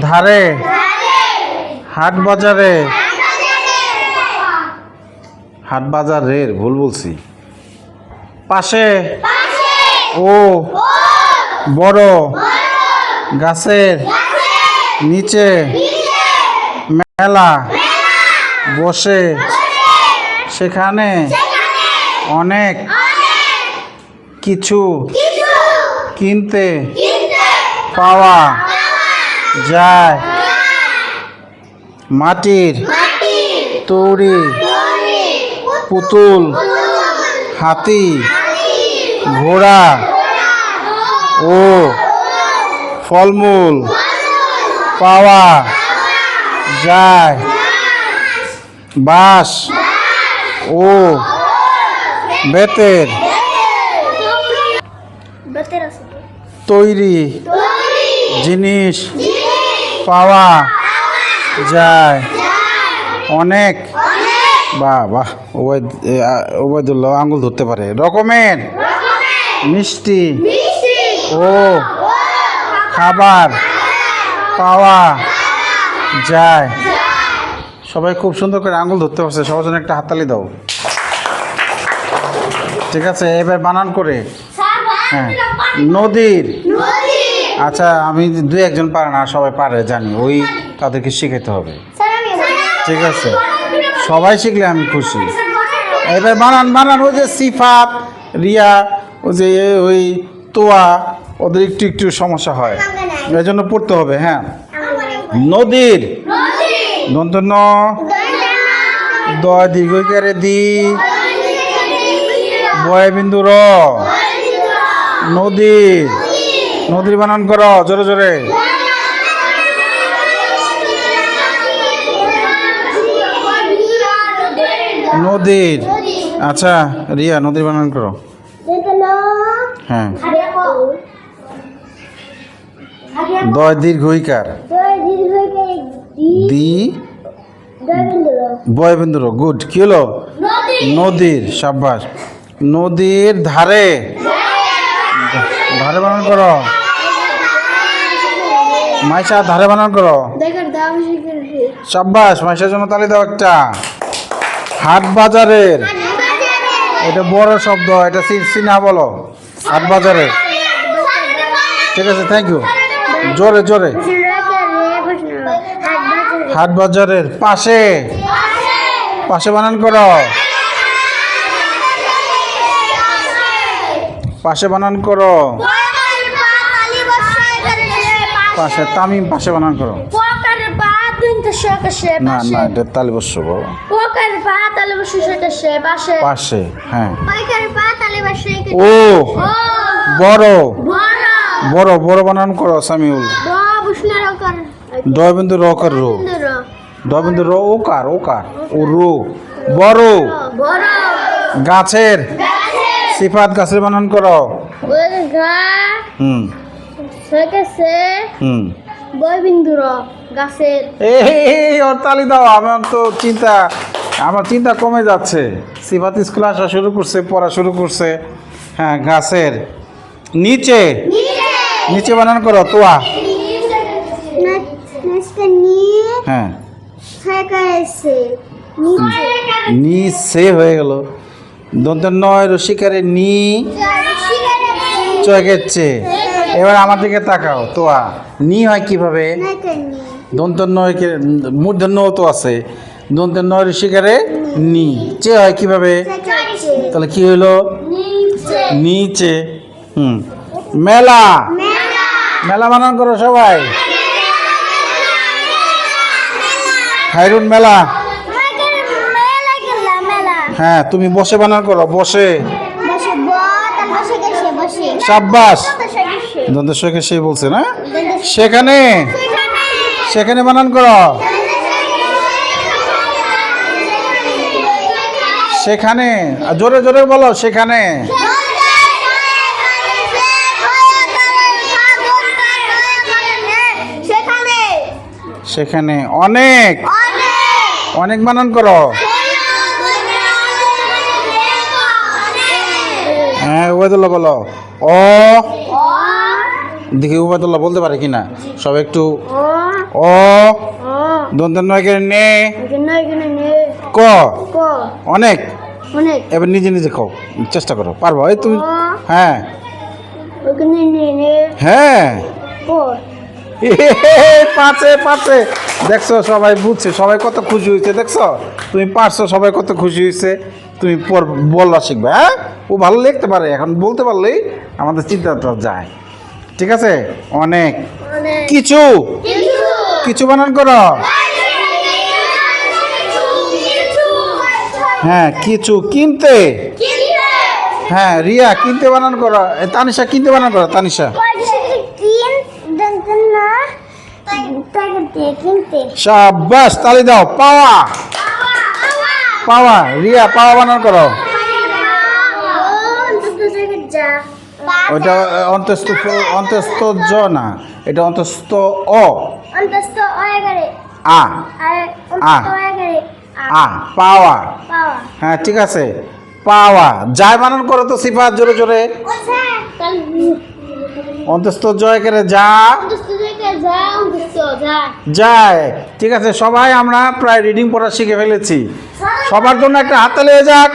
ধারে হাট বাজারে। হাট বাজারের ভুল বলছি। পাশে ও বড় গাছের নিচে মেলা বসে। সেখানে অনেক কিছু কিনতে পাওয়া যায়। মাটির তৈরি পুতুল হাতি ঘোড়া ও ফলমূল পাওয়া যায়। বাঁশ ও বেতের তৈরি জিনিস পাওয়া যায়। অনেক। বাহ বাহ ওবায়দুল্লাহ আঙ্গুল ধরতে পারে। রকমের। মিষ্টি। ও খাবার পাওয়া যায়। সবাই খুব সুন্দর করে আঙুল ধরতে পারছে। সবার জন্য একটা হাততালি দাও। ঠিক আছে এবার বানান করে। হ্যাঁ। নদীর। আচ্ছা আমি দু একজন পারে না, সবাই পারে, জানি। ওই তাদেরকে শিখাইতে হবে। ঠিক আছে। সবাই শিখলে আমি খুশি। এবার বানান বানান, ওই যে সিফাত, রিয়া, ওই যে ওই তোয়া, ওদের একটু একটু সমস্যা হয়। এই জন্য পড়তে হবে হ্যাঁ। নদীর। দন্ত ন দয় দীর্ঘকারে দি। বয় বিন্দু র। নদীর। নদীর বানান করো জোরে জোরে। নদীর। আচ্ছা রিয়া নদীর বানান করো। হ্যাঁ। দয় দীর্ঘইকার। দি বয় বিন্দু র গুড। কি হলো? নদীর সাব্বাস। নদীর ধারে। ধারে বানান করো। মাইশা ধারে বানান করো। সাব্বাস মাইশার জন্য তালি দাও একটা। হাট বাজারের। এটা বড় শব্দ এটা চিনা বলো। হাট বাজারের। ঠিক আছে থ্যাংক ইউ জোরে জোরে। হাট বাজারের পাশে। পাশে বানান করো। পাশে বানান করো। পাশে তামিম পাশে বানান করো। না না এটা তালি বসছো বাবা পাশে। হ্যাঁ। ও বড়। বড়। বড় বানান করো সামিউল। র। কর রো। ও কার ও কার ও রো। বড়। গাছের। সিফাত গাছের বানান করো। হুম। হুম। বয়বিন্দুর গাছের এই ওর তালি দাও আমার তো চিন্তা আমার চিন্তা কমে যাচ্ছে। সিফাত স্কুল আসা শুরু করছে পড়া শুরু করছে। হ্যাঁ গাছের নিচে। নিচে। বানান করো তোয়া। হ্যাঁ নিচে নিচে। হয়ে। গেল। দন্ত নয় রসিকারে নি। এবার আমার দিকে তাকাও তোয়া। নি হয় কীভাবে? নাইকানি দন্ত মূর্ধন্য তো আছে। দন্ত নয় ঋষিকারে নি। চে হয় কীভাবে? তাহলে কি হইল? নিচে। হুম। মেলা। মেলা। বানান করো সবাই। হাইরুন মেলা। মেলা। হ্যাঁ তুমি বসে বানান করো বসে বত আর বসে গেছে বসে সাব্বাস। সে সেই বলছে না? সেখানে? সেখানে বানান করো। সেখানে। জোরে জোরে বলো সেখানে। সেখানে। অনেক। অনেক বানান করো। হ্যাঁ ওয়েদুল্লাহ বলো। অ। দেখি উবায়দুল্লাহ বলতে পারে কিনা। সব একটু অ। দন্তের নয় করে নে। নে ক। ক অনেক। এবার নিজে নিজে খাও। চেষ্টা করো। পারব। এই তুমি হ্যাঁ। নে নে হ্যাঁ। ক পাচ্ছে পাচ্ছে দেখছ, সবাই বুঝছে। সবাই কত খুশি হয়েছে, দেখছ? তুমি পারছ, সবাই কত খুশি হয়েছে। তুমি পর বললা শিখবে হ্যাঁ? ও ভালো লিখতে পারে এখন বলতে পারলেই আমাদের চিন্তাটা যায়। ঠিক আছে? অনেক। কিছু কিছু বানান করো। হ্যাঁ কিছু কিনতে। হ্যাঁ রিয়া কিনতে বানান করো। তানিশা কিনতে বানান করো তানিশা। শাবাস তালি দাও পাওয়া। পাওয়া রিয়া পাওয়া বানান করো। ওইটা অন্তস্থ অন্তস্থ জ না এটা অন্তস্থ অ। অন্তস্থ অয়গারে আ। আর আ। অন্তস্থ আ পাওয়া। হ্যাঁ ঠিক আছে। পাওয়া। যায় বানান করো তো সিফাত জোরে জোরে। অন্তস্থ জয় করে যা। যায় ঠিক আছে সবাই আমরা প্রায় রিডিং পড়া শিখে ফেলেছি। সবার জন্য একটা হাতে লেগে যাক।